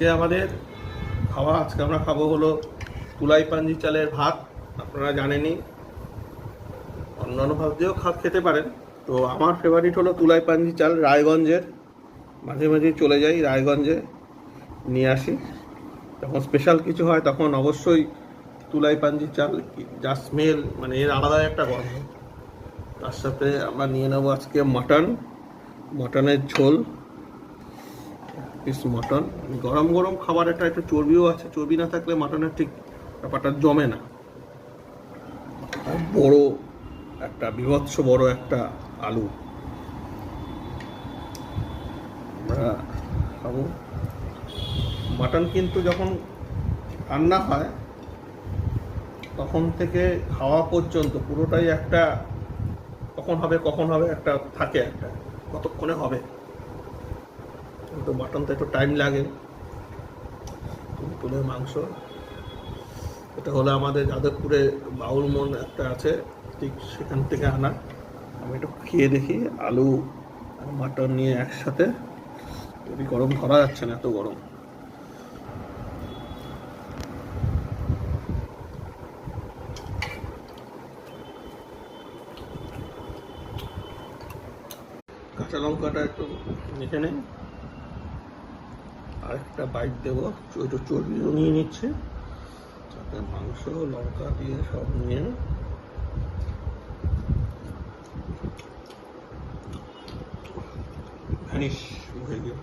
আজকে আমাদের খাওয়া, আজকে আমরা খাব হলো তুলাই পাঞ্জি চালের ভাত, আপনারা জানেনই। অন্যান্য ভাত দিয়েও খাত খেতে পারেন। তো আমার ফেভারিট হলো তুলাই পাঞ্জি চাল রায়গঞ্জের। মাঝে মাঝে চলে যাই রায়গঞ্জে, নিয়ে আসি। যখন স্পেশাল কিছু হয় তখন অবশ্যই তুলাই পাঞ্জি চাল, যা স্মেল মানে এর আলাদা একটা গন্ধ। তার সাথে আমরা নিয়ে নেব আজকে মাটন। মটনের ঝোল। পিস মটন গরম গরম খাবার একটা একটু চর্বিও আছে। চর্বি না থাকলে মাটনের ঠিক ব্যাপারটা জমে না। বড় একটা বিভৎস বড় একটা আলু। আমরা খাব। মাটন কিন্তু যখন রান্না হয়, তখন থেকে খাওয়া পর্যন্ত পুরোটাই একটা, কখন হবে কখন হবে, একটা থাকে একটা, কতক্ষণে হবে? কিন্তু মাটন তো একটু টাইম লাগে। তুলে মাংস। এটা হলো আমাদের যাদবপুরে বাউল মন একটা আছে, ঠিক সেখান থেকে আনা। আমি একটু খেয়ে দেখি, আলু আর মাটন নিয়ে একসাথে। যদি গরম ধরা যাচ্ছে না, এত গরম। কাঁচা লঙ্কাটা একটু মেখে নেই আর বাইট দেবো। ওইটা চর্বিও নিয়ে নিচ্ছে। তাতে মাংস, লঙ্কা দিয়ে সব নিয়ে ভ্যানিশ হয়ে গেল।